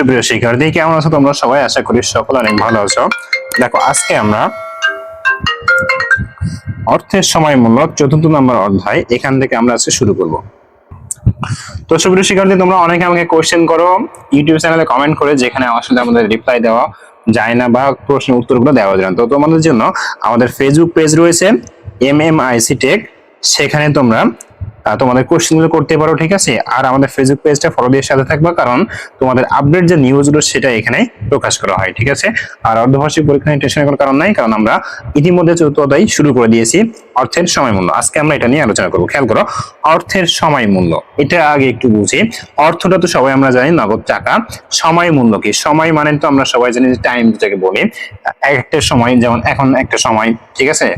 সুপ্রিয় শিক্ষার্থী, কেমন আছো তোমরা সবাই? আশা করি সকল অনেক ভালো আছো। দেখো, আজকে আমরা অর্থের সময় মূল্য চতুর্থ নম্বর অধ্যায়, এখান থেকে আমরা আজকে শুরু করব। তো সুপ্রিয় শিক্ষার্থী, তোমরা অনেকে আমাকে কোশ্চেন করো, ইউটিউব চ্যানেলে কমেন্ট করে, যেখানে আসলে আমাদের রিপ্লাই দেওয়া যায় না বা প্রশ্নের উত্তরগুলো দেওয়া যায় না। তো তোমাদের জন্য আমাদের ফেসবুক পেজ রয়েছে এম এম আইসি টেক সেখানে তোমরা তোমাদের কোশ্চেনগুলো করতে পারো, ঠিক আছে? আর আমাদের ফেসবুক পেজটা ফলো দিয়ে সাথে থাকবা, কারণ তোমাদের আপডেট যে নিউজগুলো সেটা এখানে প্রকাশ করা হয়, ঠিক আছে? আর অর্ধবার্ষিক পরীক্ষা নিয়ে টেনশন করার কারণ নাই, কারণ আমরা ইতিমধ্যে চতুর্থ শুরু করে দিয়েছি, অর্থের সময় মূল্য। আজকে আমরা এটা নিয়ে আলোচনা করব। খেয়াল করো, অর্থের সময় মূল্য। এটা আগে একটু বুঝি। অর্থটা তো সবাই আমরা জানি, নগদ টাকা। সময় মূল্য কি? সময় মানে তো আমরা সবাই জানি যে টাইম যেটাকে বলি। একটা সময়, যেমন এখন একটা সময়, ঠিক আছে?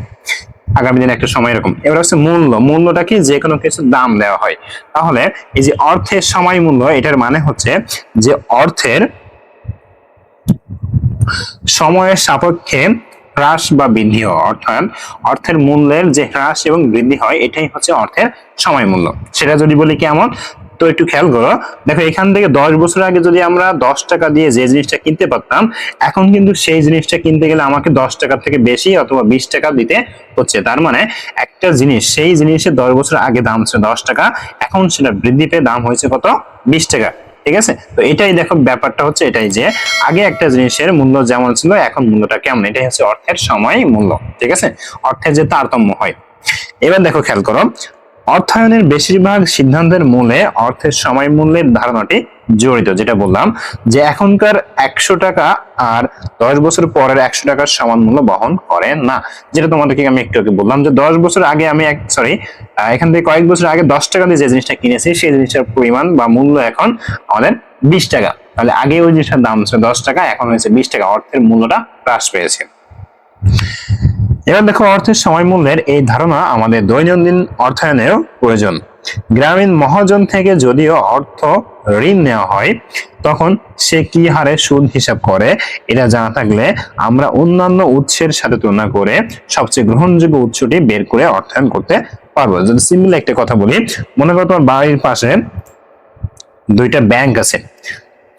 আগামী দিনে একটা সময় এরকম। এবার হচ্ছে মূল্য। মূল্যটা কি? যে কোনো কিছু দাম দেওয়া হয়। তাহলে এই যে অর্থের সময় মূল্য, এটার মানে হচ্ছে যে অর্থের সময়ের সাপেক্ষে হ্রাস বা বৃদ্ধি অর্থাৎ অর্থের মূল্যের যে হ্রাস এবং বৃদ্ধি হয়, এটাই হচ্ছে অর্থের সময় মূল্য। সেটা যদি বলি কেমন? তো একটু খেয়াল করো। দেখো, এখান থেকে দশ বছর আগে যদি আমরা দশ টাকা দিয়ে যে জিনিসটা কিনতে পারতাম, এখন কিন্তু সেই জিনিসটা কিনতে গেলে আমাকে দশ টাকার থেকে বেশি অথবা বিশ টাকা দিতে হচ্ছে। তার মানে একটা জিনিস, সেই জিনিসের দশ বছর আগে দাম ছিল দশ টাকা, এখন সেটা বৃদ্ধি পেয়ে দাম হয়েছে কত? বিশ টাকা। ঠিক আছে? তো এটাই দেখো ব্যাপারটা হচ্ছে এটাই যে, আগে একটা জিনিসের মূল্য যেমন ছিল, এখন মূল্যটা কেমন? এটাই হচ্ছে অর্থের সময় মূল্য। ঠিক আছে? অর্থের যে তারতম্য হয়। এবার দেখো খেয়াল করো অর্থায়নের বেশিরভাগ সিদ্ধান্তের মূলে অর্থের সময় মূল্যের ধারণাটি জড়িত, যেটা বললাম যে এখনকার একশো টাকা আর দশ বছর পরের একশো টাকার সমান মূল্য বহন করে না। যেটা তোমাদেরকে আমি একটু আগে বললাম যে দশ বছর আগে আমি এক সরি এখান থেকে কয়েক বছর আগে দশ টাকা দিয়ে যে জিনিসটা কিনেছি, সেই জিনিসটার পরিমাণ বা মূল্য এখন আমাদের বিশ টাকা। তাহলে আগে ওই জিনিসটার দাম ছিল দশ টাকা, এখন হয়েছে বিশ টাকা। অর্থের মূল্যটা হ্রাস পেয়েছে। এবার দেখো অর্থের সময় মূল্যের এই ধারণা আমাদের দৈনন্দিন অর্থায়নেও প্রয়োজন। গ্রামীণ মহাজন থেকে যদিও অর্থ ঋণ নেওয়া হয়, তখন সে কি হারে সুদ হিসাব করে এটা জানা থাকলে আমরা অন্যান্য উৎসের সাথে তুলনা করে সবচেয়ে গ্রহণযোগ্য উৎসটি বের করে অর্থায়ন করতে পারব। যদি সিম্পল একটা কথা বলি, মনে করো তোমার বাড়ির পাশে দুইটা ব্যাংক আছে।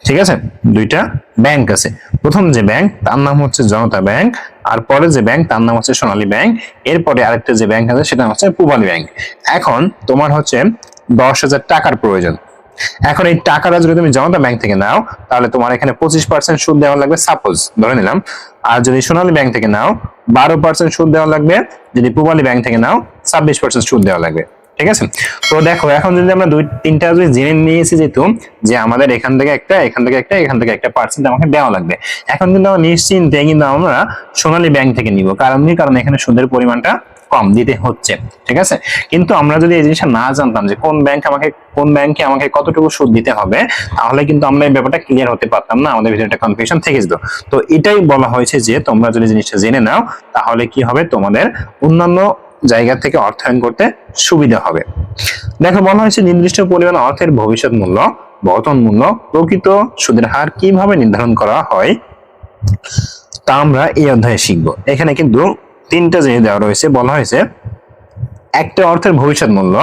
ঠিক আছে? দুইটা ব্যাংক আছে। প্রথম যে ব্যাংক তার নাম হচ্ছে জনতা ব্যাংক আর পরে যে ব্যাংক তার নাম হচ্ছে সোনালী ব্যাংক এরপরে আরেকটা যে ব্যাংক আছে, সেটা হচ্ছে পূবালী ব্যাংক এখন তোমার হচ্ছে দশ হাজার টাকার প্রয়োজন। এখন এই টাকাটা যদি তুমি জনতা ব্যাংক থেকে নাও, তাহলে তোমার এখানে পঁচিশ পার্সেন্ট সুদ দেওয়া লাগবে সাপোজ ধরে নিলাম। আর যদি সোনালী ব্যাংক থেকে নাও, বারো পার্সেন্ট সুদ দেওয়া লাগবে, যদি পূবালী ব্যাংক থেকে নাও, ছাব্বিশ পার্সেন্ট সুদ দেওয়া লাগবে। ঠিক আছে? তো দেখো, এখন যদি আমরা দুই, তিনটা যদি জেনে নিয়েছি যেহেতু, যে আমাদের এখান থেকে একটা, এখান থেকে একটা, এখান থেকে একটা পার্সেন্ট আমাকে দেওয়া লাগবে। এখন কিন্তু আমরা নিশ্চিন্তে কিন্তু আমরা সোনালী ব্যাংক থেকে নিব। কারণ কি? কারণ এখানে সুদের পরিমাণটা কম দিতে হচ্ছে। ঠিক আছে? কিন্তু আমরা যদি এই জিনিসটা না জানতাম যে কোন ব্যাংক আমাকে, কোন ব্যাংকে আমাকে কতটুকু সুদ দিতে হবে, তাহলে কিন্তু আমরা এই ব্যাপারটা ক্লিয়ার হতে পারতাম না। আমাদের ভিতরে একটা কনফিউশন থেকে যেত। তো এটাই বলা হয়েছে যে তোমরা যদি জিনিসটা জেনে নাও, তাহলে কি হবে? তোমাদের অন্যান্য জায়গা থেকে অর্থায়ন করতে সুবিধা হবে। দেখো, বলা হয়েছে নির্দিষ্ট পরিমাণ অর্থের ভবিষ্যৎ মূল্য, বর্তমান মূল্য, প্রকৃত সুদের হার কীভাবে নির্ধারণ করা হয়, তা আমরা এই অধ্যায়ে শিখব। এখানে কিন্তু তিনটা জিনিস দেওয়া রয়েছে। বলা হয়েছে, একটা অর্থের ভবিষ্যৎ মূল্য,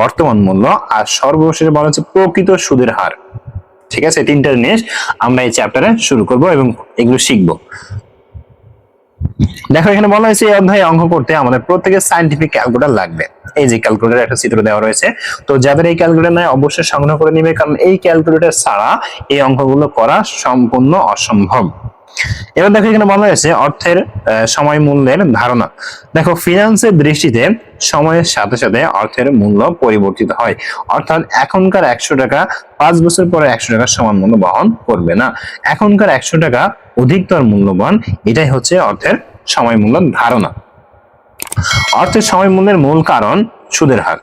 বর্তমান মূল্য, আর সর্বশেষে বলা হচ্ছে প্রকৃত সুদের হার। ঠিক আছে? তিনটা জিনিস আমরা এই চ্যাপ্টারে শুরু করব এবং এগুলো শিখব। দেখো, এখানে বলা হয়েছে, এই অধ্যায়ে অঙ্ক করতে আমাদের প্রত্যেকের সাইন্টিফিক ক্যালকুলেটর লাগবে। এই যে ক্যালকুলেটর একটা চিত্র দেওয়া রয়েছে। তো যাদের এই ক্যালকুলেটর নাই, অবশ্যই সংগ্রহ করে নিবে, কারণ এই ক্যালকুলেটর ছাড়া এই অঙ্কগুলো করা সম্পূর্ণ অসম্ভব। এবার দেখো এখানে বলা হয়েছে অর্থের সময় মূল্যের ধারণা। দেখো ফিনান্সের দৃষ্টিতে সময়ের সাথে সাথে অর্থের মূল্য পরিবর্তিত হয়। অর্থাৎ এখনকার একশো টাকা পাঁচ বছর পরে একশো টাকার সমান মূল্য বহন করবে না। এখনকার একশো টাকা অধিকতর মূল্যবান, এটাই হচ্ছে অর্থের সময় মূল্য ধারণা। অর্থের সময় মূল্যের মূল কারণ সুদের হার।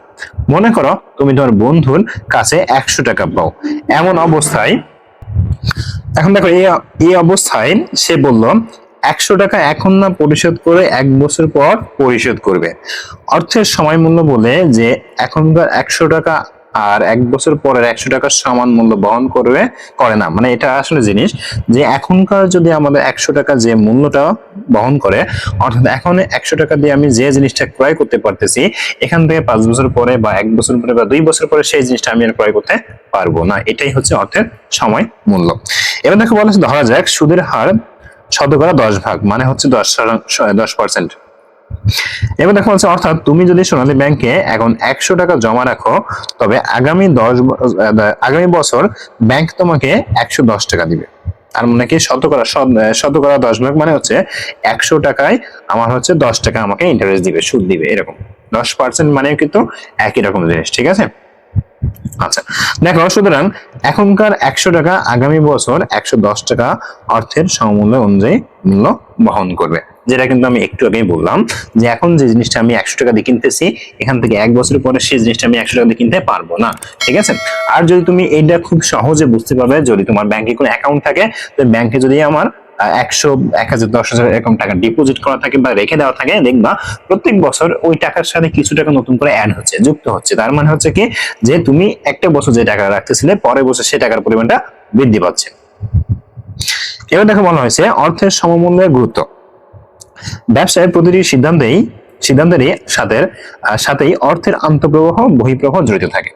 মনে করো, তুমি তোমার বন্ধুর কাছে একশো টাকা পাও। এমন অবস্থায় এখন দেখো, এই অবস্থায় সে বলল, একশো টাকা এখন না পরিশোধ করে এক বছর পর পরিশোধ করবে। অর্থের সময় মূল্য বলে যে, এখনকার একশো টাকা আর এক বছর পরের একশো টাকার সমান মূল্য বহন করবে করে না। মানে এটা আসলে জিনিস যে এখনকার যদি আমাদের একশো টাকা যে মূল্যটা বহন করে, অর্থাৎ এখন একশো টাকা দিয়ে আমি যে জিনিসটা ক্রয় করতে পারতেছি, এখান থেকে পাঁচ বছর পরে বা এক বছর পরে বা দুই বছর পরে সেই জিনিসটা আমি আর ক্রয় করতে পারব না। এটাই হচ্ছে অর্থের সময় মূল্য। এবার দেখো বলা ধরা যাক সুদের হার শতকরা দশ ভাগ মানে হচ্ছে দশ দশ পার্সেন্ট এবার দেখো হচ্ছে, অর্থাৎ তুমি যদি সোনালী ব্যাংকে এখন একশো টাকা জমা রাখো, তবে আগামী দশ আগামী বছর ব্যাংক তোমাকে একশো দশ টাকা দিবে। তার মানে কি শতকরা শতকরা দশ ভাগ মানে হচ্ছে একশো টাকায় আমার হচ্ছে দশ টাকা আমাকে ইন্টারেস্ট দিবে, সুদ দিবে, এরকম। দশ পার্সেন্ট মানে কিন্তু একই রকম জিনিস, ঠিক আছে? আচ্ছা দেখো, সুতরাং এখনকার একশো টাকা আগামী বছর একশো দশ টাকা অর্থের সমমূল্য অনুযায়ী মূল্য বহন করবে। যেটা কিন্তু আমি একটু আগেই বললাম, যে এখন যে জিনিসটা আমি একশো টাকা দিয়ে কিনতেছি, এখান থেকে এক বছর পরে সেই জিনিসটা আমি একশো টাকা দিয়ে কিনতে পারব না, ঠিক আছে? আর যদি তুমি এইটা খুব সহজে বুঝতে পারবে, যদি তোমার ব্যাংকে কোনো অ্যাকাউন্ট থাকে, তো ব্যাংকে যদি আমার একশো, এক হাজার, দশ হাজার এরকম টাকা ডিপোজিট করা থাকে বা রেখে দেওয়া থাকে, দেখবা প্রত্যেক বছর ওই টাকার সাথে কিছু টাকা নতুন করে অ্যাড হচ্ছে, যুক্ত হচ্ছে। তার মানে হচ্ছে কি, যে তুমি একটা বছর যে টাকা রাখতেছিলে, পরের বছর সেই টাকার পরিমাণটা বৃদ্ধি পাচ্ছে। এবার দেখো বলা হয়েছে, অর্থের সমমূল্যের গুরুত্ব। ব্যবসায় প্রতিটি সিদ্ধান্তেই, সিদ্ধান্তেরই সাথে সাথেই অর্থের আন্তঃপ্রবাহ, বহিঃপ্রবাহ জড়িত থাকে।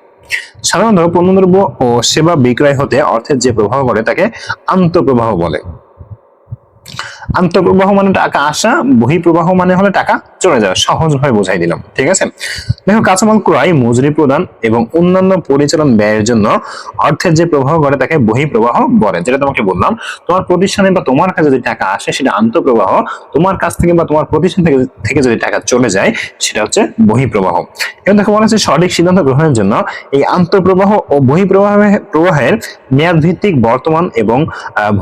সাধারণত পণ্যদ্রব্য ও সেবা বিক্রয় হতে অর্থের যে প্রবাহ করে তাকে আন্তঃপ্রবাহ বলে। আন্তঃপ্রবাহ মানে টাকা আসা, বহিঃপ্রবাহ মানে হলে টাকা চলে যাওয়া। সহজভাবে বোঝাই দিলাম, ঠিক আছে? দেখো, কাঁচামাল ক্রয়, মজুরি প্রদান এবং অন্যান্য পরিচালন ব্যয়ের জন্য অর্থের যে প্রবাহ করে তাকে বহিঃপ্রবাহ বলে, যেটা তোমাকে বললাম। তোমার প্রতিষ্ঠানে বা তোমার কাছে যদি টাকা আসে, সেটা আন্তঃপ্রবাহ, তোমার কাছ থেকে বা তোমার প্রতিষ্ঠান থেকে থেকে যদি টাকা চলে যায়, সেটা হচ্ছে বহিঃপ্রবাহ। এবং দেখো মনে হচ্ছে সঠিক সিদ্ধান্ত গ্রহণের জন্য এই আন্তঃপ্রবাহ ও বহিঃপ্রবাহ প্রবাহের মেয়াদ ভিত্তিক বর্তমান এবং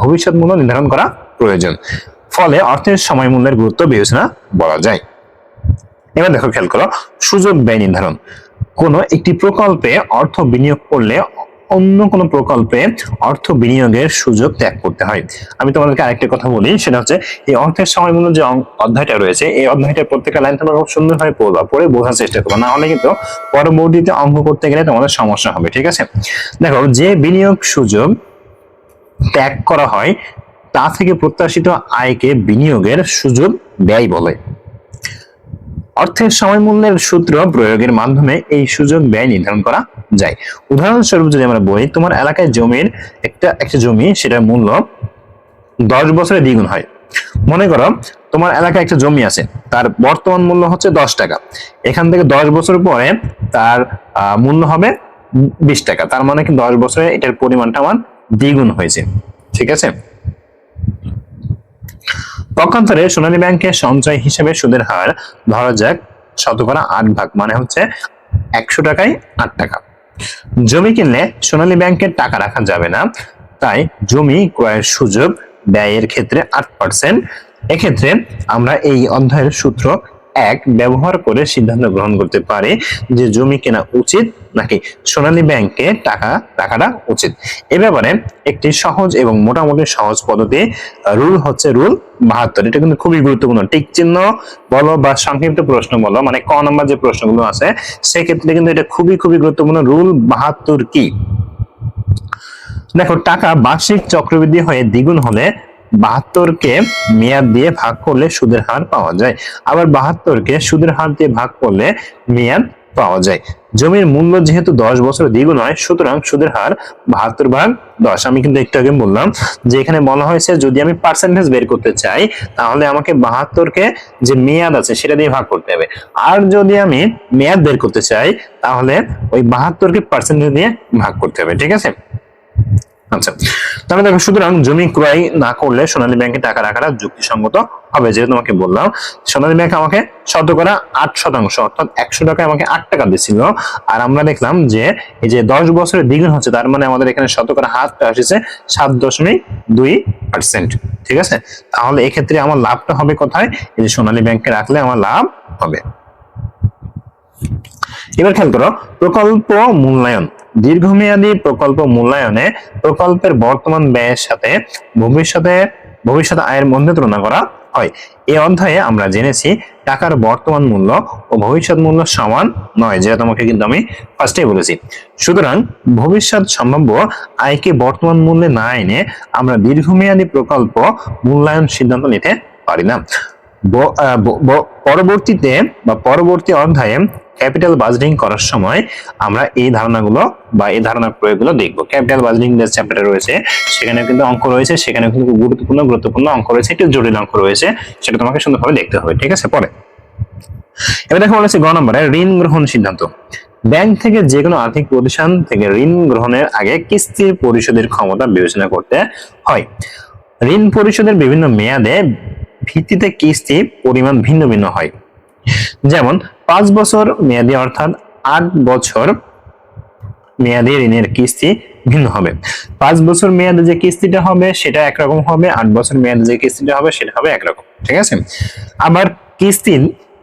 ভবিষ্যৎ মূল্য নির্ধারণ করা প্রয়োজন। ফলে অর্থের সময় মূল্যের গুরুত্ব বিবেচনা বলা যায়। এবার দেখো খেয়াল করো, সুযোগ ব্যয় নির্ধারণ। কোনো একটি প্রকল্পে অর্থ বিনিয়োগ করলে অন্য কোনো প্রকল্পে অর্থ বিনিয়োগের সুযোগ ত্যাগ করতে হয়। আমি তোমাদেরকে আরেকটা কথা বলি, সেটা হচ্ছে এই অর্থের সময় মূল্য যে অধ্যায়টা রয়েছে, এই অধ্যায়টা প্রত্যেকটা লাইন তোমরা খুব সুন্দরভাবে পড়বা, পড়ে বোঝার চেষ্টা করবা। না হলে কিন্তু পরবর্তীতে অঙ্ক করতে গেলে তোমাদের সমস্যা হবে, ঠিক আছে? দেখো, যে বিনিয়োগ সুযোগ ত্যাগ করা হয় তা থেকে প্রত্যাশিত আয়কে বিনিয়োগের সুযোগ ব্যয় বলে। অর্থের সময় মূল্যের সূত্র প্রয়োগের মাধ্যমে এই সুযোগ ব্যয় নির্ধারণ করা যায়। উদাহরণস্বরূপ যদি আমরা বলি, তোমার এলাকায় জমির একটা একটা জমি, সেটার মূল্য দশ বছরে দ্বিগুণ হয়। মনে করো, তোমার এলাকায় একটা জমি আছে, তার বর্তমান মূল্য হচ্ছে দশ টাকা। এখান থেকে দশ বছর পরে তার মূল্য হবে বিশ টাকা। তার মানে কি দশ বছরে এটার পরিমাণটা আমার দ্বিগুণ হয়েছে। ঠিক আছে? পক্ষান্তরে সোনালী ব্যাংকে সঞ্চয় হিসেবে সুদের হার ধরা যাক শতকরা আট ভাগ মানে হচ্ছে একশো টাকায় আট টাকা। জমি কিনলে সোনালী ব্যাংকের টাকা রাখা যাবে না, তাই জমি ক্রয়ের সুযোগ ব্যয়ের ক্ষেত্রে আট পার্সেন্ট এক্ষেত্রে আমরা এই অধ্যায়ের সূত্র এক ব্যবহার করে সিদ্ধান্ত গ্রহণ করতে পারে যে জমি কেনা উচিত নাকি সোনালী ব্যাংকে টাকা রাখাটা উচিত। এ ব্যাপারে একটি সহজ এবং মোটামুটি সহজ পদ্ধতি রুল হচ্ছে রুল বাহাত্তর। এটা কিন্তু খুবই গুরুত্বপূর্ণ। টিক চিহ্ন বলো বা সংক্ষিপ্ত প্রশ্ন বলো মানে ক নাম্বার যে প্রশ্নগুলো আছে, সেক্ষেত্রে কিন্তু এটা খুবই খুবই গুরুত্বপূর্ণ। রুল বাহাত্তর কি? দেখো, টাকা বার্ষিক চক্রবৃদ্ধি হয়ে দ্বিগুণ হলে বাহাত্তরকে মেয়াদ দিয়ে ভাগ করলে সুদের হার পাওয়া যায়। আবার বাহাত্তরকে সুদের হার দিয়ে ভাগ করলে মেয়াদ পাওয়া যায়। জমির মূল্য যেহেতু দশ বছর দ্বিগুণ হয়, সুতরাং সুদের হার বাহাত্তর ভাগ দশ। আমি কিন্তু একটু আগে বললাম যে এখানে বলা হয়েছে, যদি আমি পার্সেন্টেজ বের করতে চাই, তাহলে আমাকে বাহাত্তরকে যে মেয়াদ আছে, সেটা দিয়ে ভাগ করতে হবে। আর যদি আমি মেয়াদ বের করতে চাই, তাহলে ওই বাহাত্তরকে পার্সেন্টেজ দিয়ে ভাগ করতে হবে, ঠিক আছে? আচ্ছা তাহলে দেখো, সুতরাং জমি ক্রয় না করলে সোনালী ব্যাংকে টাকা রাখাটা যুক্তিসঙ্গত হবে, যেহেতু তোমাকে বললাম, সোনালী ব্যাংক আমাকে শতকরা আট শতাংশ, অর্থাৎ একশো টাকায় আমাকে আট টাকা দিছিল। আর আমরা দেখলাম যে, এই যে দশ বছরের দ্বিগুণ হচ্ছে, তার মানে আমাদের এখানে শতকরা হাতটা এসেছে সাত দশমিক দুই পার্সেন্ট, ঠিক আছে? তাহলে এক্ষেত্রে আমার লাভটা হবে কোথায়? এই যে সোনালী ব্যাংকে রাখলে আমার লাভ হবে। এবার খেয়াল করো, প্রকল্প মূল্যায়ন। দীর্ঘমেয়াদী প্রকল্প মূল্যায়নে প্রকল্পের বর্তমান ব্যয়ের সাথে ভবিষ্যতে, ভবিষ্যৎ আয়ের মধ্যে তুলনা করা হয়। এই অধ্যায়ে আমরা জেনেছি টাকার বর্তমান মূল্য ও ভবিষ্যৎ মূল্য সমান নয়, যেটা তোমাকে কিন্তু আমি ফার্স্টেই বলেছি। সুতরাং ভবিষ্যৎ সম্ভাব্য আয়কে বর্তমান মূল্যে না এনে আমরা দীর্ঘমেয়াদী প্রকল্প মূল্যায়ন সিদ্ধান্ত নিতে পারি না। পরবর্তীতে বা পরবর্তী অধ্যায়ে ক্যাপিটাল বাজেটিং করার সময় আমরা এই ধারণাগুলো বা এই ধারণার প্রয়োগগুলো দেখব। ক্যাপিটাল বাজেটিং যে চ্যাপ্টার রয়েছে সেখানে কিন্তু অঙ্ক রয়েছে সেখানে কিন্তু গুরুত্বপূর্ণ গুরুত্বপূর্ণ অঙ্ক রয়েছে, একটু জটিল অঙ্ক রয়েছে, সেটা তোমাকে সুন্দরভাবে দেখতে হবে, ঠিক আছে? পরে। এবার দেখো বলেছে গ নম্বরে, ঋণ গ্রহণ সিদ্ধান্ত। ব্যাংক থেকে যে কোনো আর্থিক প্রতিষ্ঠান থেকে ঋণ গ্রহণের আগে কিস্তির পরিশোধের ক্ষমতা বিবেচনা করতে হয়। ঋণ পরিশোধের বিভিন্ন মেয়াদে ভিত্তিতে কিস্তি পরিমাণ ভিন্ন ভিন্ন হয়। যেমন, পাঁচ বছর মেয়াদি অর্থাৎ আট বছর মেয়াদি ঋণের কিস্তি ভিন্ন হবে। পাঁচ বছর মেয়াদে যে কিস্তিটা হবে, সেটা একরকম হবে, আট বছর মেয়াদে যে কিস্তিটা হবে, সেটা হবে একরকম, ঠিক আছে? আবার কিস্তি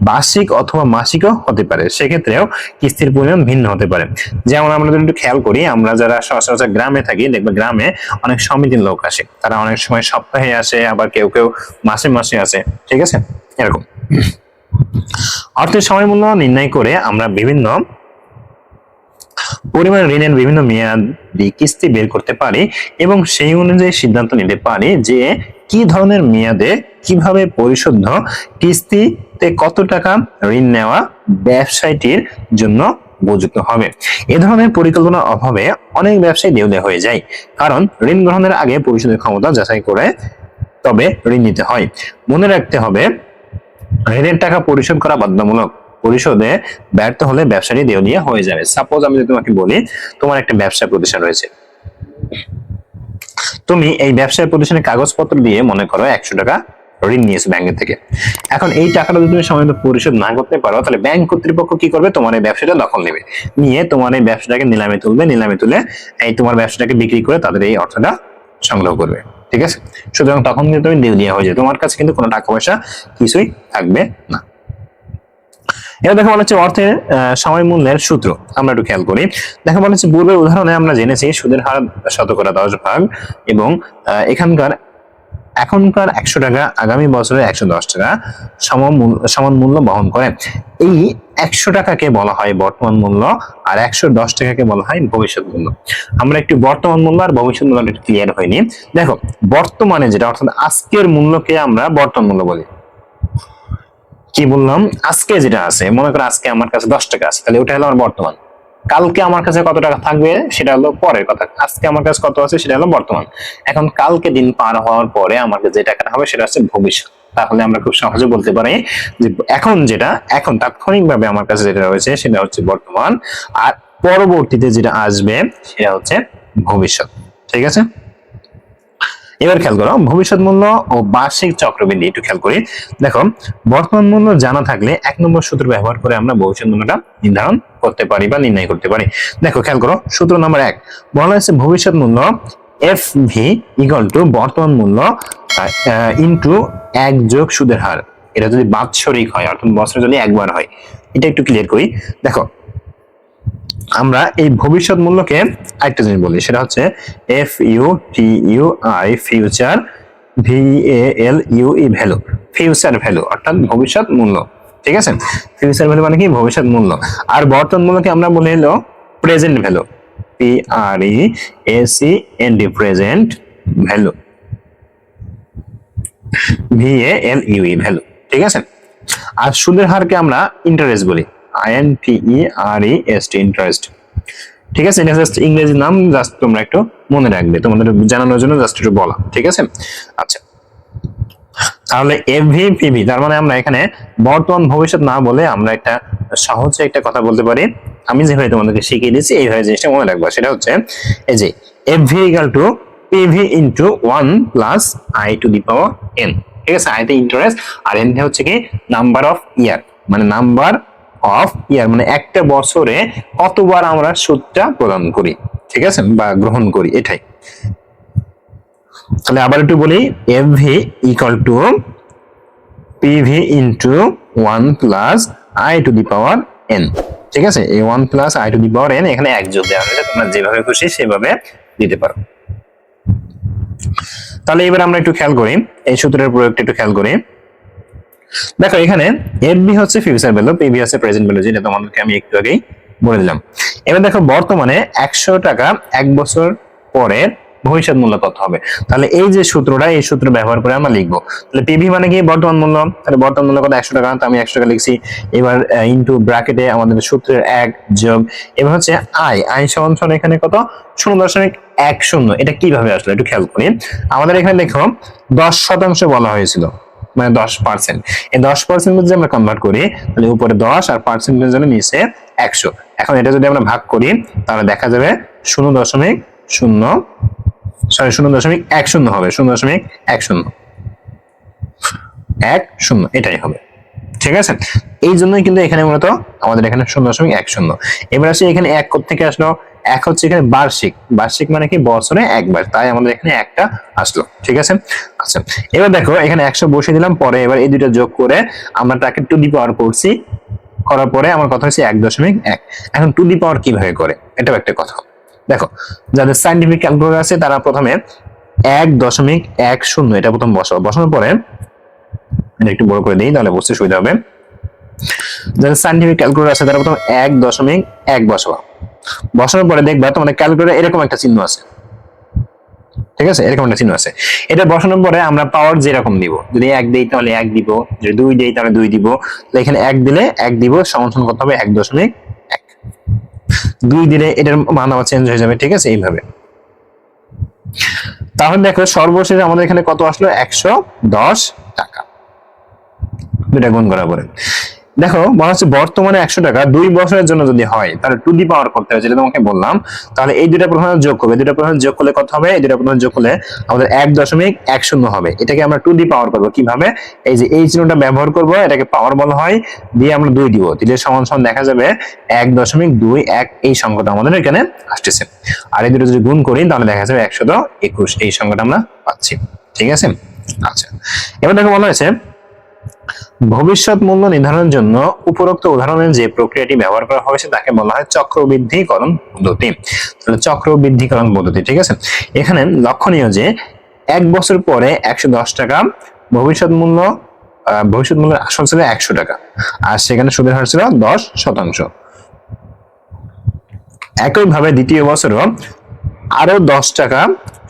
বার্ষিক অথবা মাসিকও হতে পারে, সেক্ষেত্রেও কিস্তির পরিমাণ ভিন্ন হতে পারে। যেমন আমরা যদি একটু খেয়াল করি, আমরা যারা সচরাচর গ্রামে থাকি, দেখবে গ্রামে অনেক সমিতির লোক আসে। তারা অনেক সময় সপ্তাহে আসে, আবার কেউ কেউ মাসে মাসে আসে, ঠিক আছে? এরকম। অর্থের সময় মূল্য নির্ণয় করে আমরা বিভিন্ন পরিমাণ ঋণের বিভিন্ন মেয়াদি কিস্তি বের করতে পারি এবং সেই অনুযায়ী সিদ্ধান্ত নিতে পারি যে কি ধরনের মেয়াদে কীভাবে পরিশোধ কিস্তিতে কত টাকা ঋণ নেওয়া ব্যবসায়টির জন্য উপযুক্ত হবে। এ ধরনের পরিকল্পনার অভাবে অনেক ব্যবসায়ী দেউলে হয়ে যায়, কারণ ঋণ গ্রহণের আগে পরিশোধের ক্ষমতা যাচাই করে তবে ঋণ নিতে হয়। মনে রাখতে হবে ঋণের টাকা পরিশোধ করা বাধ্যতামূলক পরিশোধে ব্যর্থ হলে ব্যবসায়ী দেউলিয়া হয়ে যাবে। সাপোজ আমি যদি তোমাকে বলি, তোমার একটা ব্যবসা প্রতিষ্ঠান রয়েছে। তুমি এই ব্যবসায় প্রতিষ্ঠানের কাগজপত্র দিয়ে মনে করো একশো টাকা ঋণ নিয়েছো ব্যাংকের থেকে। এখন এই টাকাটা যদি তুমি সময় মতো পরিশোধ না করতে পারো, তাহলে ব্যাংক কর্তৃপক্ষ কি করবে? তোমার এই ব্যবসাটা দখল নেবে। নিয়ে তোমার এই ব্যবসাটাকে নিলামে তুলবে। নিলামে তুলে এই তোমার ব্যবসাটাকে বিক্রি করে তাদের এই অর্থটা সংগ্রহ করবে। ঠিক আছে? সুতরাং তখন কিন্তু তুমি দেউলিয়া হয়ে যাবে তোমার কাছে কিন্তু কোনো টাকা পয়সা কিছুই থাকবে না। এবার দেখো বলা হচ্ছে অর্থের সময় মূল্যের সূত্র। আমরা একটু খেয়াল করি। দেখো বলা হচ্ছে পূর্বের উদাহরণে আমরা জেনেছি সুদের হার শতকরা দশ ভাগ এবং এখানকার এখনকার একশো টাকা, আগামী বছরের একশো দশ টাকা সম সমান মূল্য বহন করে। এই একশো টাকাকে বলা হয় বর্তমান মূল্য আর একশো দশ টাকাকে বলা হয় ভবিষ্যৎ মূল্য। আমরা একটু বর্তমান মূল্য আর ভবিষ্যৎ মূল্য একটু ক্লিয়ার হয়নি। দেখো, বর্তমানে যেটা, অর্থাৎ আজকের মূল্যকে আমরা বর্তমান মূল্য বলি। কি বললাম? আজকে যেটা আছে, মনে করো আজকে আমার কাছে দশ টাকা আছে, তাহলে ওটা হলো আমার বর্তমান। কালকে আমার কাছে কত টাকা থাকবে সেটা হলো পরের কথা। আজকে আমার কাছে কত আছে সেটা হলো বর্তমান। এখন কালকে দিন পার হওয়ার পরে আমাকে যে টাকাটা হবে সেটা হচ্ছে ভবিষ্যৎ। তাহলে আমরা খুব সহজে বলতে পারি যে এখন যেটা, এখন তাৎক্ষণিক ভাবে আমার কাছে যেটা রয়েছে সেটা হচ্ছে বর্তমান। আর পরবর্তীতে যেটা আসবে সেটা হচ্ছে ভবিষ্যৎ। ঠিক আছে? এবার খেয়াল করো, ভবিষ্যৎ মূল্য ও বার্ষিক চক্রবৃদ্ধি একটু খেয়াল করি। দেখো, বর্তমান মূল্য জানা থাকলে এক নম্বর সূত্র ব্যবহার করে আমরা ভবিষ্যৎ মূল্যটা নির্ধারণ করতে পারি বা নির্ণয় করতে পারি। দেখো, খেয়াল করো, সূত্র নাম্বার এক, বলা হয়েছে ভবিষ্যৎ মূল্য এফ ভি ইকুয়াল টু বর্তমান মূল্য ইন্টু এক যোগ সুদের হার। এটা যদি বাৎসরিক হয়, অর্থাৎ বছরে যদি একবার হয়, এটা একটু ক্লিয়ার করি। দেখো আমরা এই ভবিষ্যৎ মূল্যকে আরেকটা জিনিস বলি, সেটা হচ্ছে F U T U I future V A L U E value future value অর্থাৎ ভবিষ্যৎ মূল্য, ঠিক আছে? ফিউচার ভ্যালু মানে কি? ভবিষ্যৎ মূল্য। আর বর্তমান মূল্যকে আমরা বলে হলো present value P R E A C N D present value V A L U E value ঠিক আছে? আর সুদের হারকে আমরা ইন্টারেস্ট বলি। I N P E R interest ঠিক আছে, এটা জাস্ট ইংরেজি নাম জাস্ট তোমরা একটু মনে রাখবে, তোমাদের জানানোর জন্য জাস্ট একটু বলা, ঠিক আছে? আচ্ছা তাহলে এভি পিভি তার মানে আমরা এখানে বর্তমান ভবিষ্যৎ না বলে আমরা একটা সহজে একটা কথা বলতে পারি। আমি যেভাবে তোমাদেরকে শিখিয়ে দিয়েছি, এইভাবে জিনিসটা মনে রাখব। সেটা হচ্ছে, এই যে AV equal to PV into one plus I to the power N ঠিক আছে? আইতে ইন্টারেস্ট আর এন হচ্ছে কি নাম্বার অফ ইয়ার মানে নাম্বার অফ ইয়ার মানে একটা বছরে কতবার আমরা সুদটা প্রদান করি, ঠিক আছে? বা গ্রহণ করি, এটাই। তাহলে আবার একটু বলি F V equal to PV into one plus I to the power N ঠিক আছে? এই one plus I to the power N এখানে এক যোগ দেওয়া হয়েছে, তোমরা যেভাবে খুশি সেভাবে দিতে পারো। তাহলে এবার আমরা একটু খেয়াল করি, এই সূত্রের প্রয়োগটা একটু খেয়াল করি। দেখো, এখানে এফবি হচ্ছে ফিউচার ভ্যালু পিভি হচ্ছে প্রেজেন্ট ভ্যালু যেটা তোমাদেরকে আমি একটু আগেই বলে দিলাম। এবার দেখো, বর্তমানে একশো টাকা এক বছর পরের ভবিষ্যৎ মূল্য কত হবে? তাহলে এই যে সূত্রটা, এই সূত্র ব্যবহার করে আমরা লিখব। তাহলে পিভি মানে কি? বর্তমান মূল্য। তাহলে বর্তমান মূল্য কত? একশো টাকা। তো আমি একশো টাকা লিখছি। এবার ইনটু ব্র্যাকেটে আমাদের সূত্রের এক যোগ। এবার হচ্ছে আই আই সমান সমান এখানে কত? শূন্য দশমিক এক শূন্য। এটা কীভাবে আসলো? একটু খেয়াল করি। আমাদের এখানে দেখো, দশ শতাংশ বলা হয়েছিল। মানে দশ পার্সেন্ট এই দশ পার্সেন্ট যদি আমরা কনভার্ট করি, তাহলে উপরে দশ আর পার্সেন্টের জন্য নিচে একশো। এখন এটা যদি আমরা ভাগ করি, তাহলে দেখা যাবে শূন্য দশমিক শূন্য সরি শূন্য দশমিক এক শূন্য হবে। শূন্য দশমিক এক শূন্য। এক শূন্য, এটাই হবে। ঠিক আছে? এই জন্যই কিন্তু এখানে মূলত আমাদের এখানে শূন্য দশমিক এক শূন্য। এবার আসি এখানে এক থেকে আসলো? এক হচ্ছে এখানে বার্ষিক। বার্ষিক মানে কি? বছরে একবার। তাই আমাদের এখানে একটা আসলো। ঠিক আছে? আচ্ছা এবার দেখো, এখানে একশো বসিয়ে দিলাম, পরে এবার এই দুটো যোগ করে আমরা তাকে টু দি পাওয়ার করছি। করার পরে আমার কথা হচ্ছে এক দশমিক এক। এখন টু দি পাওয়ার কীভাবে করে? এটাও একটা কথা। দেখো, যাদের সাইন্টিফিক ক্যালকুলেটর আছে, তারা প্রথমে এক দশমিক এক শূন্য, এটা প্রথম বসাবো বসানোর পরে একটু বড় করে দিই, তাহলে বুঝতে সুবিধা হবে। যাদের সাইন্টিফিক ক্যালকুলেটর আছে, তারা প্রথম এক দশমিক এক বসাবো বসানোর পরে দেখবা তোমাদের ক্যালকুলেটর এরকম একটা চিহ্ন আছে। ঠিক আছে? এরকম একটা চিহ্ন আছে। এটা বসানোর পরে আমরা পাওয়ার যেরকম দিব যদি এক দিই তাহলে এক দিব, যদি দুই দিই তাহলে দুই দিব। এখানে এক দিলে এক দিব সমান করতে হবে এক দশমিক এক। দুই দিলে এটার মান আবার চেঞ্জ হয়ে যাবে, ঠিক আছে? এইভাবে। তাহলে দেখো সর্বশেষ আমাদের এখানে কত আসলো? একশো দশ টাকা। দুটা গুণ করার পরে। দেখো মনে হচ্ছে বর্তমানে একশো টাকা দুই বছরের জন্য যদি হয়, তাহলে টু দি পাওয়ার করতে হবে, যেটা তোমাকে বললাম, তাহলে এই দুটা প্রধান যোগ করবে। দুটা প্রধান যোগ করলে কত হবে? এই দুটা প্রধান যোগ করলে আমাদের এক দশমিক এক শূন্য হবে। এটাকে আমরা টু দি পাওয়ার করব। কীভাবে? এই যে এই চিহ্নটা ব্যবহার করব, এটাকে পাওয়ার বলা হয়, দিয়ে আমরা দুই দিব। দিলে সমান সমান দেখা যাবে এক দশমিক দুই এক, এই সংখ্যাটা আমাদের এখানে আসতেছে। আর এই দুটো যদি গুণ করি, তাহলে দেখা যাবে একশত একুশ, এই সংখ্যাটা আমরা পাচ্ছি। ঠিক আছে? আচ্ছা। এবার দেখো বলা হয়েছে ভবিষ্যৎ মূল্য নির্ধারণের জন্য উপরোক্ত উদাহরণের যে প্রক্রিয়াটি ব্যবহার করা হয়েছে তাকে বলা হয় চক্রবৃদ্ধিকরণ পদ্ধতি। তাহলে চক্রবৃদ্ধিকরণ পদ্ধতি, ঠিক আছে? এখানে লক্ষণীয় যে এক বছর পরে একশো দশ টাকা, ভবিষ্যৎ মূল্য ভবিষ্যৎ মূল্যের আসল ছিল একশো টাকা। আর সেখানে সুদের হার ছিল দশ শতাংশ। একইভাবে দ্বিতীয় বছরও আরও দশ টাকা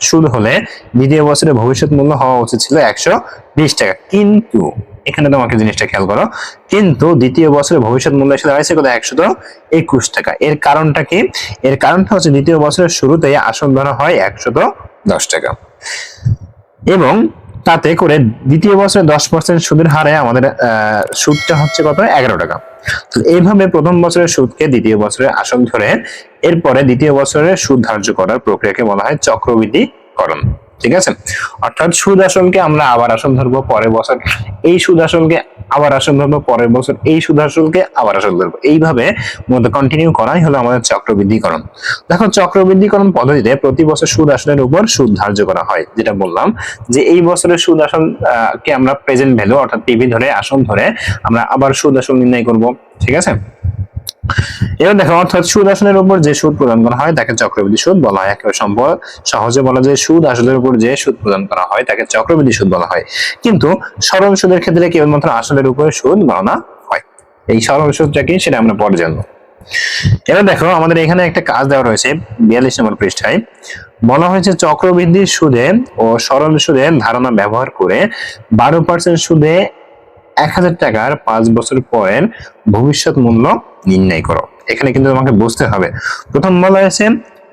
সুদ হলে দ্বিতীয় বছরে ভবিষ্যৎ মূল্য হওয়া উচিত ছিল একশো বিশ টাকা। কিন্তু এখানে তোমাকে জিনিসটা খেয়াল করো। কিন্তু দ্বিতীয় বছরে ভবিষ্যৎ মূল্য এসে দাঁড়াইছে কত? একশো একুশ টাকা। এর কারণটা কি? এর কারণটা হচ্ছে দ্বিতীয় বছরের শুরুতে আসল ধরা হয় একশত দশ টাকা। এবং তাতে করে দ্বিতীয় বছরে দশ পার্সেন্ট সুদের হারে আমাদের সুদটা হচ্ছে কত? এগারো টাকা। তো এইভাবে প্রথম বছরের সুদকে দ্বিতীয় বছরে আসল ধরে এরপরে দ্বিতীয় বছরের সুদ ধার্য করার প্রক্রিয়াকে বলা হয় চক্রবৃদ্ধিকরণ। ঠিক আছে? অর্থাৎ সুদ আসলকে আমরা আবার আসল ধরবো, পরের বছর এই সুদ আসলকে আবার আসল ধরবো, পরের বছর এই সুদ আসলকে আবার আসল ধরবো। এইভাবে মূলত কন্টিনিউ করাই হলো আমাদের চক্রবৃদ্ধিকরণ। দেখো, চক্রবৃদ্ধিকরণ পদ্ধতিতে প্রতি বছর সুদ আসনের উপর সুদ ধার্য করা হয়। যেটা বললাম যে এই বছরের সুদ আসন কে আমরা প্রেজেন্ট ভ্যালু অর্থাৎ পিভি ধরে আসন ধরে আমরা আবার সুদ আসন নির্ণয় করব। ঠিক আছে? এবার দেখো অর্থাৎ সুদ আসলের উপর যে সুদ প্রদান করা হয়, তাকে চক্রবৃদ্ধি সুদ বলা হয়। একেবারে সম্পদ সহজে বলা যায় সুদ আসলের উপর যে সুদ প্রদান করা হয়, তাকে চক্রবৃদ্ধি সুদ বলা হয়। কিন্তু সরল সুদের ক্ষেত্রে কেবলমাত্র আসলের উপরে সুদ গণনা হয়। এই সরল সুদটা কি? সেটা আমরা পরে জানব। এবার দেখো, আমাদের এখানে একটা কাজ দেওয়া রয়েছে বিয়াল্লিশ নম্বর পৃষ্ঠায়। বলা হয়েছে চক্রবৃদ্ধি সুদে ও সরল সুদে ধারণা ব্যবহার করে বারো পার্সেন্ট সুদে এক হাজার টাকার পাঁচ বছর পরের ভবিষ্যৎ মূল্য নির্ণয় করো। এখানে কিন্তু তোমাকে বুঝতে হবে। প্রথম বলা হয়েছে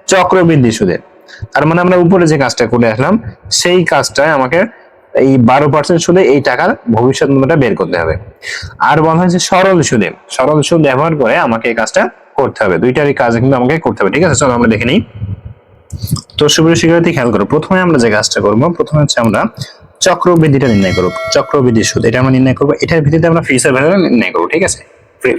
চক্রবৃদ্ধি সুদে তার মানে আমরা উপরে যে কাজটা করে আসলাম, সেই কাজটায় আমাকে এই বারো পার্সেন্ট সুদে এই টাকার ভবিষ্যৎ মূল্যটা বের করতে হবে। আর বলা হয়েছে সরল সুদে। সরল সুদ ব্যবহার করে আমাকে এই কাজটা করতে হবে। দুইটারই কাজ কিন্তু আমাকে করতে হবে, ঠিক আছে? চলো আমরা দেখে নিই। তো সুপ্রিয় শিক্ষার্থী, খেয়াল করো। প্রথমে আমরা যে কাজটা করব, প্রথমে হচ্ছে আমরা চক্রবৃদ্ধিটা নির্ণয় করব চক্রবৃদ্ধি সুদ, এটা আমরা নির্ণয় করব। এটার ভিত্তিতে আমরা ফিউচার ভ্যালু নির্ণয় করব, ঠিক আছে?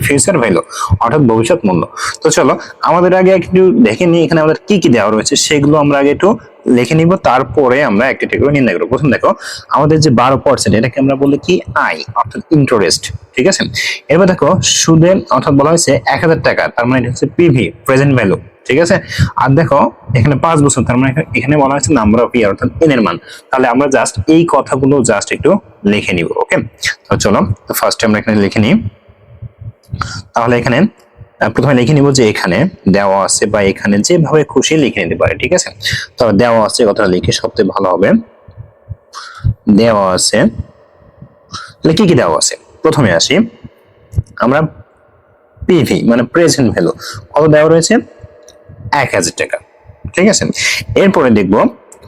ফিউচার ভ্যালু অর্থাৎ ভবিষ্যৎ মূল্য। তো চলো, আমাদের আগে একটু দেখে নিই এখানে আমাদের কি কি দেওয়া রয়েছে, সেগুলো আমরা আগে একটু লিখে নিব, তারপরে আমরা একটা করে নির্ণয় করব। প্রথম দেখো, আমাদের যে বারো পার্সেন্ট এটাকে আমরা বলি কি? আই অর্থাৎ ইন্টারেস্ট ঠিক আছে? এবার দেখো সুদে অর্থাৎ বলা হয়েছে এক হাজার টাকা, তার মানে এটা হচ্ছে পিভি প্রেজেন্ট ভ্যালু ঠিক আছে? আর দেখো, এখানে পাঁচ বছর, তার মানে এখানে- বলা হয়েছে নাম্বার অফ ইয়ার অর্থাৎ এন এর মান। তাহলে আমরা জাস্ট এই কথাগুলো জাস্ট একটু লিখে নিব ওকে তো চলো, তো ফার্স্টে আমরা এখানে লিখে নিই। তাহলে এখানে প্রথমে লিখে নিব যে এখানে দেওয়া আছে বা এখানে যেভাবে খুশি লিখে নিতে পারে, ঠিক আছে? তো দেওয়া আছে, কথাটা লিখে সবচেয়ে ভালো হবে। দেওয়া আছে, তাহলে কি কি দেওয়া আছে? প্রথমে আসি, আমরা পিভি মানে প্রেজেন্ট ভ্যালু কত দেওয়া রয়েছে? এক হাজার টাকা। ঠিক আছে? এরপরে দেখব,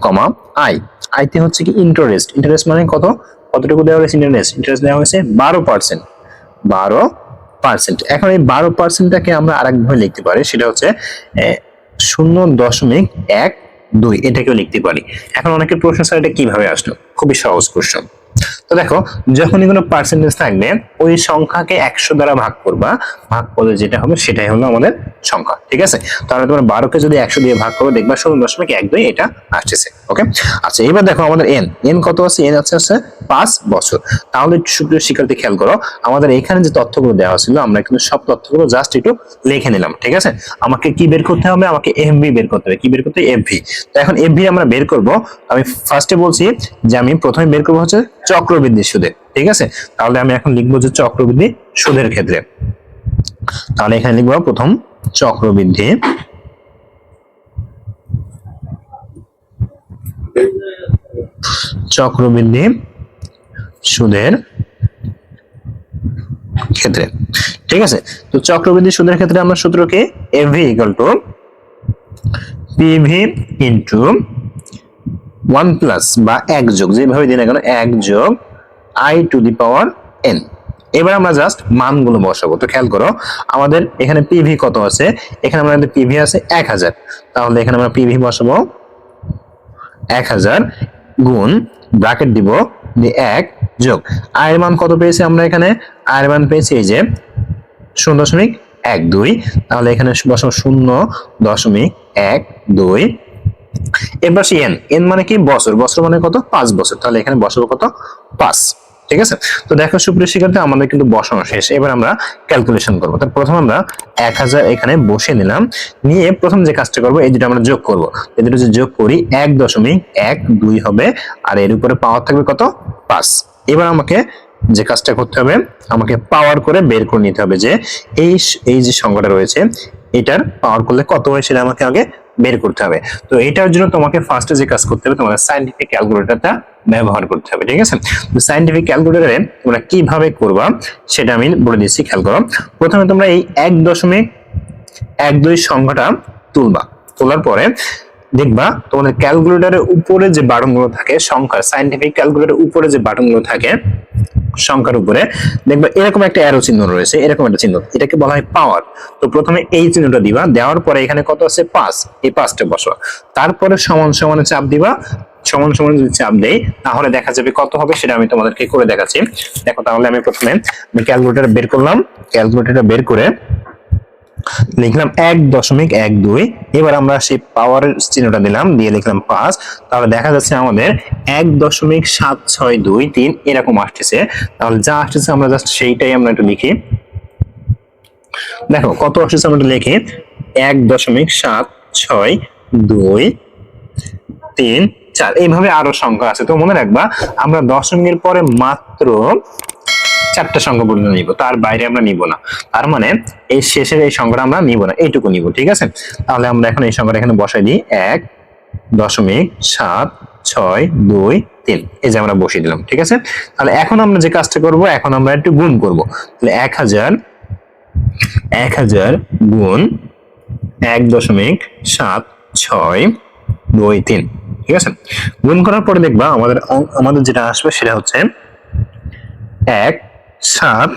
কমা আই। আইতে হচ্ছে কি ইন্টারেস্ট ইন্টারেস্ট মানে কত? কতটুকু দেওয়া হয়েছে ইন্টারেস্ট ইন্টারেস্ট দেওয়া হয়েছে বারো পার্সেন্ট বারো পার্সেন্ট এখন এই বারো পার্সেন্টটাকে আমরা আরেকভাবে লিখতে পারি। সেটা হচ্ছে শূন্য দশমিক এক দুই। এটাকেও লিখতে পারি। এখন অনেকের প্রশ্ন, স্যার, এটা কীভাবে আসলো? খুবই সহজ কোশ্চেন তো দেখো, যখনই কোনো পার্সেন্টেজ থাকবে, ওই সংখ্যাকে একশো দ্বারা ভাগ করবা, ভাগ করলে যেটা হবে সেটাই হলো আমাদের সংখ্যা, ঠিক আছে? তাহলে তোমার বারোকে যদি একশো দিয়ে ভাগ করো, দেখবা শূন্য দশমিক এক দুই এটা আসতেছে ওকে আচ্ছা এবার দেখো আমাদের এন এন কত আছে? এন আছে হচ্ছে পাঁচ বছর। তাহলে সুপ্রিয় শিক্ষার্থী, খেয়াল করো, আমাদের এখানে যে তথ্যগুলো দেওয়া ছিল আমরা কিন্তু সব তথ্যগুলো জাস্ট একটু লিখে নিলাম, ঠিক আছে? আমাকে কি বের করতে হবে? আমাকে এফভি বের করতে হবে। কি বের করতে এফভি তো এখন এফভি আমরা বের করব। আমি ফার্স্টে বলছি যে আমি প্রথমে বের করব হচ্ছে চক্রবৃদ্ধি সুদে ঠিক আছে? তাহলে আমি এখন লিখব যে চক্রবৃদ্ধি সুদের ক্ষেত্রে। তাহলে এখানে লিখব প্রথম চক্রবৃদ্ধি চক্রবৃদ্ধি সুদের ক্ষেত্রে, ঠিক আছে? তো চক্রবৃদ্ধি সুদের ক্ষেত্রে আমরা সূত্রকে AV equal to PV into one plus বা এক যোগ, যেভাবে দিন কেন এক যোগ I to the power N. এবার আমরা জাস্ট মানগুলো বসাবো। তো খেয়াল করো, আমাদের এখানে পিভি কত আছে? এখানে আমাদের পিভি আছে এক হাজার। তাহলে এখানে আমরা পিভি বসাবো এক হাজার গুণ ব্র্যাকেট দিব এক যোগ। আয়ের মান কত পেয়েছি আমরা এখানে? আয়ের মান পেয়েছি এই যে শূন্য দশমিক এক দুই। তাহলে এখানে বসাবো শূন্য দশমিক এক দুই এবার সে এন। এন মানে কি? বছর। বছর মানে কত? পাঁচ বছর। তাহলে এখানে বছর কত? পাঁচ। ঠিক আছে? তো দেখো, সুপ্রিয় শিক্ষার্থী, আমাদের কিন্তু বসানো শেষ। এবার আমরা ক্যালকুলেশন করব। তো প্রথম আমরা এক হাজার এখানে বসে নিলাম। নিয়ে প্রথম যে কাজটা করব, এই দুটো আমরা যোগ করব। এই দুটো যে যোগ করি, এক দশমিক এক দুই হবে। আর এর উপরে পাওয়ার থাকবে কত? পাঁচ। এবার আমাকে যে কাজটা করতে হবে, আমাকে পাওয়ার করে বের করে নিতে হবে যে এই এই যে সংখ্যাটা রয়েছে, এটার পাওয়ার করলে কত হয় সেটা আমাকে আগে বের করতে হবে। তো এটার জন্য তোমাকে ফার্স্টে যে কাজ করতে হবে তোমাদের সাইন্টিফিক ক্যালকুলেটরটা ব্যবহার করতে হবে, ঠিক আছে? তো সাইন্টিফিক ক্যালকুলেটরে তোমরা কীভাবে করবা, সেটা আমি বলে দিচ্ছি, খেয়াল করো। প্রথমে তোমরা এই এক দশমিক এক দুই সংখ্যাটা তুলবা। তোলার পরে দেখবা তোমাদের ক্যালকুলেটরের উপরে যে বাটনগুলো থাকে সংখ্যা সাইন্টিফিক ক্যালকুলেটরের উপরে যে বাটনগুলো থাকে, সংখ্যার উপরে, দেখবা এরকম একটা অ্যারো চিহ্ন রয়েছে, এরকম একটা চিহ্ন, এটাকে বলা হয় পাওয়ার তো প্রথমে এই চিহ্নটা দিবা, দেওয়ার পরে এখানে কত আছে? পাঁচ, এই পাঁচটা বসো তারপরে সমান সমানে চাপ দিবা, সমান সমান যদি চাপ দেই, তাহলে দেখা যাবে কত হবে সেটা আমি তোমাদেরকে করে দেখাচ্ছি। দেখো তাহলে আমি প্রথমে আমি ক্যালকুলেটর বের করলাম ক্যালকুলেটরটা বের করে লিখলাম এক দশমিক এক দুই। এবার আমরা সেই পাওয়ারের চিহ্নটা দিলাম, দিয়ে লিখলাম পাঁচ। তাহলে দেখা যাচ্ছে আমাদের এক দশমিক সাত ছয় দুই তিন এরকম আসতেছে। তাহলে যা আসতেছে আমরা জাস্ট সেইটাই আমরা একটু লিখি। দেখো কত আসতেছে আমরা লিখি। এক দশমিক সাত ছয় দুই তিন চার। এইভাবে আরও সংখ্যা আছে। তো মনে রাখবা, আমরা দশমিকের পরে মাত্র চারটা সংখ্যা পর্যন্ত নিব, তার বাইরে আমরা নিব না। তার মানে এই শেষের এই সংখ্যাটা আমরা নিব না, এইটুকু নিব, ঠিক আছে? তাহলে আমরা এখন এই সংখ্যাটা এখানে বসাই দিই, এক দশমিক সাত ছয় দুই তিন, এই যে আমরা বসিয়ে দিলাম, ঠিক আছে? তাহলে এখন আমরা যে কাজটা করব, এখন আমরা একটু গুণ করব। তাহলে এক হাজার এক হাজার গুণ এক দশমিক সাত ছয় দুই তিন, ঠিক আছে? গুণ করার পরে দেখবা আমাদের আমাদের যেটা আসবে সেটা হচ্ছে এক সাত,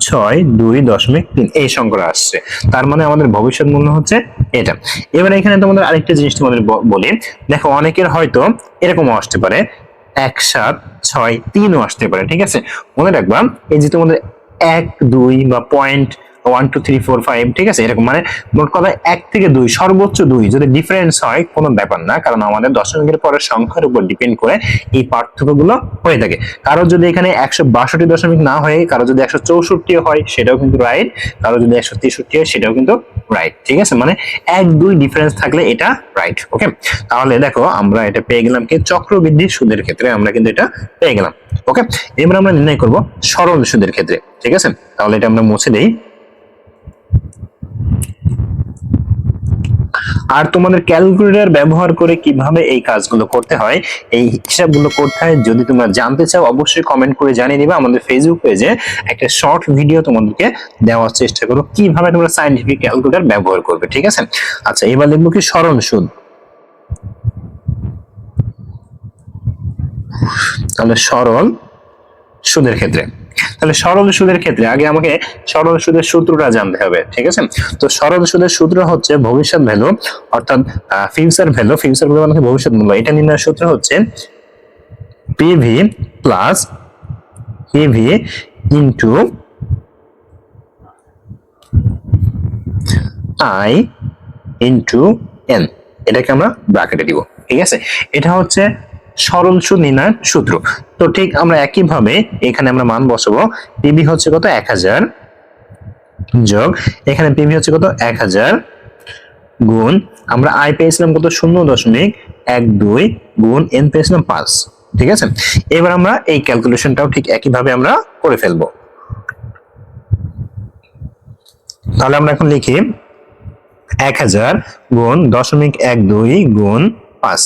ছয়, দুই, দশমিক তিন। এই সংখ্যা আসছে। তার মানে আমাদের ভবিষ্যৎ মূল্য হচ্ছে এটা। এবার এখানে তোমাদের আরেকটা জিনিস তোমাদের বলি। দেখো, অনেকের হয়তো এরকমও আসতে পারে। এক, সাত, ছয়, তিনও আসতে পারে, ঠিক আছে? মনে রাখবা, এই যে তোমাদের এক, দুই বা point one two three four five ঠিক আছে? এরকম মানে মোট কথা এক থেকে দুই, সর্বোচ্চ দুই। যদি ডিফারেন্স হয়, কোনো ব্যাপার না, কারণ আমাদের দশমিকের পরের সংখ্যার উপর ডিপেন্ড করে এই পার্থক্যগুলো হয়ে থাকে। কারও যদি এখানে একশো বাষট্টি দশমিক না হয়ে, কারও যদি একশো চৌষট্টি হয়, সেটাও কিন্তু রাইট কারও যদি একশো তেষট্টি হয়, সেটাও কিন্তু রাইট ঠিক আছে? মানে এক, দুই ডিফারেন্স থাকলে এটা রাইট ওকে তাহলে দেখো, আমরা এটা পেয়ে গেলাম কি? চক্রবৃদ্ধি সুদের ক্ষেত্রে আমরা কিন্তু এটা পেয়ে গেলাম ওকে এবার আমরা নির্ণয় করব সরল সুদের ক্ষেত্রে, ঠিক আছে? তাহলে এটা আমরা মুছে দেই। আর তোমাদের ক্যালকুলেটর ব্যবহার করে কীভাবে এই কাজগুলো করতে হয়, এই হিসাবগুলো করতে হয়, যদি তোমরা জানতে চাও, অবশ্যই কমেন্ট করে জানিয়ে দিবে আমাদের ফেসবুক পেজে একটা শর্ট ভিডিও তোমাদেরকে দেওয়ার চেষ্টা করো কীভাবে তোমরা সাইন্টিফিক ক্যালকুলেটর ব্যবহার করবে, ঠিক আছে? আচ্ছা এবার লিখব কি সরল সুদ। তাহলে সরল সুদের ক্ষেত্রে। তাহলে সরল সুদের ক্ষেত্রে আগে আমাকে সরল সুদের সূত্রটা জানতে হবে, ঠিক আছে? তো সরল সুদের সূত্র হচ্ছে ভবিষ্যৎ ভ্যালু, অর্থাৎ ফিউচার ভ্যালু। ফিউচার ভ্যালু মানে ভবিষ্যৎ মূল্য। এটা নির্ণয়ের সূত্র হচ্ছে PV plus PV into I into N এটাকে আমরা ব্র্যাকেটে দিব, ঠিক আছে? এটা হচ্ছে সরল সুদ নির্ণয়ের সূত্র তো ঠিক আমরা একইভাবে এখানে আমরা মান বসাবো। পিবি হচ্ছে কত? এক হাজার। যোগ, এখানে পিবি হচ্ছে কত? এক হাজার গুণ, আমরা আই পেয়েছিলাম কত? শূন্য দশমিক এক দুই গুণ এন পেয়েছিলাম পাঁচ। ঠিক আছে? এবার আমরা এই ক্যালকুলেশনটাও ঠিক একইভাবে আমরা করে ফেলব। তাহলে আমরা এখন লিখি এক হাজার গুণ দশমিক এক দুই গুণ পাঁচ।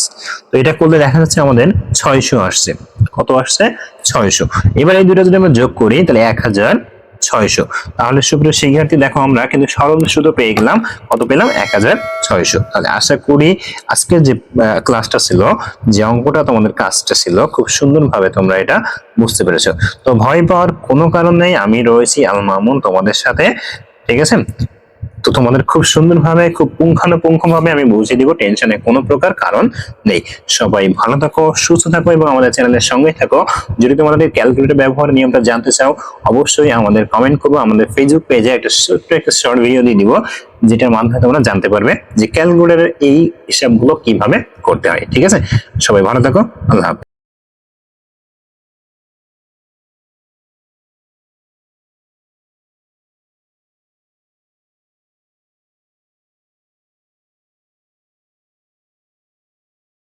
তো এটা করলে দেখা যাচ্ছে আমাদের ছয়শো আসছে। কত আসছে? ছয়শো। এবার এই দুটো যদি আমরা যোগ করি, তাহলে এক হাজার ছয়শো। তাহলে সুপ্রিয় শিক্ষার্থী, দেখো আমরা কিন্তু সরল শুধু পেয়ে গেলাম। কত পেলাম? এক হাজার ছয়শো। তাহলে আশা করি আজকের যে ক্লাসটা ছিল, যে অঙ্কটা তোমাদের কাজটা ছিল, খুব সুন্দরভাবে তোমরা এটা বুঝতে পেরেছ। তো ভয় পাওয়ার কোনো কারণ নেই। আমি রয়েছি আল মামুন তোমাদের সাথে। ঠিক আছে? তো তোমাদের খুব সুন্দরভাবে, খুব পুঙ্খানুপুঙ্খভাবে আমি বুঝিয়ে দিব, টেনশনে কোনো প্রকার কারণ নেই। সবাই ভালো থাকো, সুস্থ থাকো এবং আমাদের চ্যানেলের সঙ্গে থাকো। যদি তোমাদের ক্যালকুলেটর ব্যবহার নিয়মটা জানতে চাও, অবশ্যই আমাদের কমেন্ট করব, আমাদের ফেসবুক পেজে একটা ছোট্ট একটা শর্ট ভিডিও দিয়ে দিব, যেটার মাধ্যমে তোমরা জানতে পারবে যে ক্যালকুলেটরের এই হিসাবগুলো কীভাবে করতে হয়। ঠিক আছে? সবাই ভালো থাকো, আল্লাহ